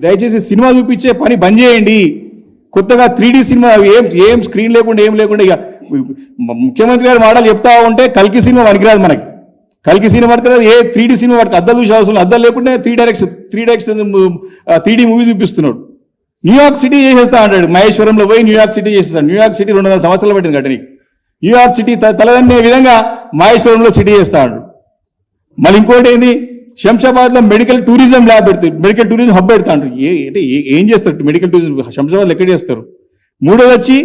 దయచేసి సినిమా చూపించే పని బంద్ చేయండి. కొత్తగా త్రీ సినిమా ఏం ఏం స్క్రీన్ లేకుండా ఏం లేకుండా ఇక ముఖ్యమంత్రి గారు మాటలు చెప్తా ఉంటే కల్కి సినిమా పనికిరాదు మనకి. కల్కి సినిమా పనికిరాదు ఏ త్రీ సినిమా వాటికి అద్దలు చూసే అవసరం అద్దలు లేకుండా three direction three direction three movie చూపిస్తున్నాడు. న్యూయార్క్ సిటీ చేసేస్తా అంటాడు. మహేశ్వరంలో పోయి న్యూయార్క్ సిటీ చేసేస్తాడు. న్యూయార్క్ సిటీ రెండు వందల సంవత్సరాలు పెట్టింది కట్టనికి న్యూయార్క్ సిటీ త- తలదన్నే విధంగా మహేశ్వరంలో సిటీ చేస్తా అంటాడు. మళ్ళీ ఇంకోటి ఏంది? శంషాబాద్లో మెడికల్ టూరిజం ల్యాబ్ పెడతారు మెడికల్ టూరిజం హబ్ పెడతా ఏ అంటే ఏం చేస్తారు? మెడికల్ టూరిజం శంషాబాద్ ఎక్కడ చేస్తారు? మూడోది వచ్చి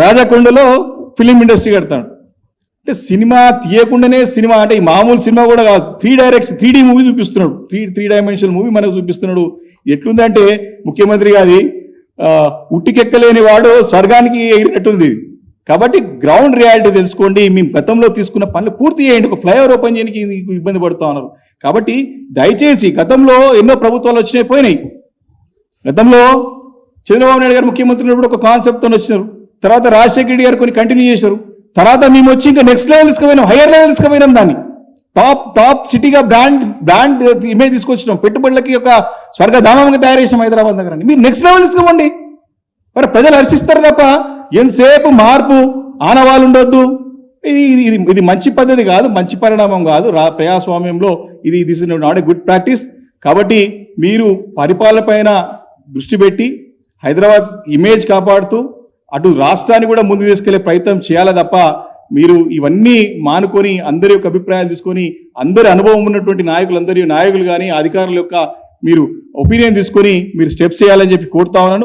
రాజకొండలో ఫిలిం ఇండస్ట్రీ కడతాడు అంటే సినిమా తీయకుండానే సినిమా అంటే ఈ మామూలు సినిమా కూడా కాదు. త్రీ డైరెక్షన్ త్రీ మూవీ చూపిస్తున్నాడు. త్రీ త్రీ డైమెన్షనల్ మూవీ మనకు చూపిస్తున్నాడు. ఎట్లుందంటే ముఖ్యమంత్రి గారి ఆ, ఉట్టికెక్కలేని వాడు స్వర్గానికి ఎగిరినట్టుంది కాబట్టి గ్రౌండ్ రియాలిటీ తెలుసుకోండి. మేము గతంలో తీసుకున్న పనులు పూర్తి చేయండి. ఒక ఫ్లైఓవర్ ఓపెన్ చేయడానికి ఇది ఇబ్బంది పడుతూ ఉన్నారు. కాబట్టి దయచేసి గతంలో ఎన్నో ప్రభుత్వాలు వచ్చినాయి పోయినాయి. గతంలో చంద్రబాబు నాయుడు గారు ముఖ్యమంత్రి ఉన్నప్పుడు ఒక కాన్సెప్ట్తో వచ్చినారు. తర్వాత రాజశేఖర రెడ్డి గారు కొన్ని కంటిన్యూ చేశారు. తర్వాత మేము వచ్చి ఇంకా నెక్స్ట్ లెవెల్ తీసుకుపోయినాం హైయర్ లెవెల్ తీసుకుపోయినాం దాన్ని. టాప్ టాప్ సిటీగా బ్రాండ్ బ్రాండ్ ఇమేజ్ తీసుకొచ్చినాం. పెట్టుబడులకి ఒక స్వర్గధామంగా తయారు చేసినాం హైదరాబాద్ నగరాన్ని. మీరు నెక్స్ట్ లెవెల్ తీసుకోండి మరి ప్రజలు హర్షిస్తారు తప్ప ఎంతసేపు మార్పు ఆనవాళ్ళు ఉండొద్దు ఇది ఇది- ఇది మంచి పద్ధతి కాదు మంచి పరిణామం కాదు. రా ప్రజాస్వామ్యంలో ఇది this is not a good practice కాబట్టి మీరు పరిపాలన పైన దృష్టి పెట్టి హైదరాబాద్ ఇమేజ్ కాపాడుతూ అటు రాష్ట్రాన్ని కూడా ముందుకు తీసుకెళ్ళే ప్రయత్నం చేయాలి తప్ప మీరు ఇవన్నీ మానుకొని అందరి యొక్క అభిప్రాయాలు తీసుకొని అందరి అనుభవం ఉన్నటువంటి నాయకులందరి నాయకులు కానీ అధికారుల యొక్క మీరు ఒపీనియన్ తీసుకొని మీరు స్టెప్స్ చేయాలని చెప్పి కోరుతా ఉన్నాను.